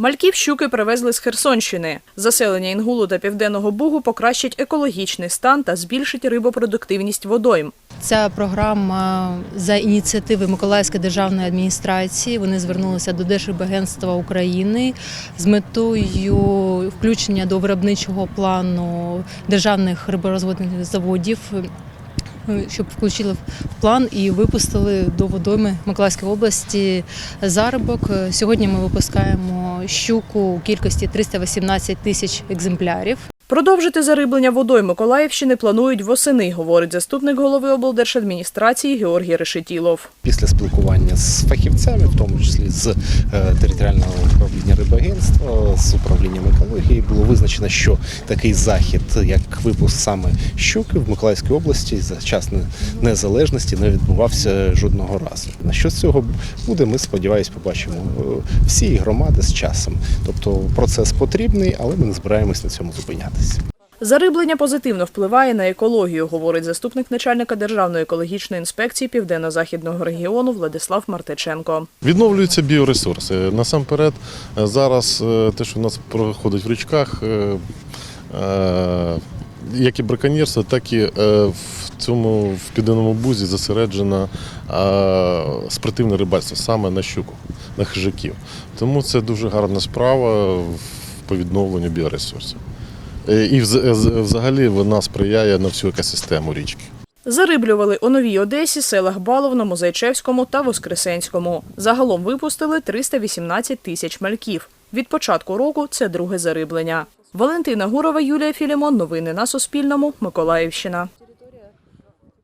Мальків щуки привезли з Херсонщини. Заселення Інгулу та Південного Бугу покращить екологічний стан та збільшить рибопродуктивність водойм. Ця програма за ініціативи Миколаївської державної адміністрації. Вони звернулися до Держрибагентства України з метою включення до виробничого плану державних риборозводних заводів. Е, Щоб включили в план і випустили до водойми Миколаївської області заробок. Сьогодні ми випускаємо щуку у кількості 318 тисяч екземплярів. Продовжити зариблення водойм Миколаївщини планують восени, говорить заступник голови облдержадміністрації Георгій Решетілов. після спілкування з фахівцями, в тому числі з е, територіального управління рибагентства, з управлінням екології, було визначено, що такий захід, як випуск саме щуки в Миколаївській області за час незалежності не відбувався жодного разу. На що з цього буде, ми сподіваюся, побачимо е, всі громади з часом. Тобто процес потрібний, але ми не збираємось на цьому зупинятися. Зариблення позитивно впливає на екологію, говорить заступник начальника Державної екологічної інспекції Південно-Західного регіону Владислав Мартиченко. Відновлюються біоресурси. Насамперед, е, зараз е, те, що у нас проходить в річках, е, як і браконьєрство, так і в цьому в південному бузі зосереджено е, спортивне рибальство саме на щуку, на хижаків. Тому це дуже гарна справа по відновленню біоресурсів. Е, І взагалі вона сприяє на всю екосистему річки. Зариблювали у Новій Одесі, селах Баловному, Зайчевському та Воскресенському. Загалом випустили 318 тисяч мальків. Від початку року це друге зариблення. Валентина Гурова, Юлія Філімон. Новини на Суспільному. Миколаївщина.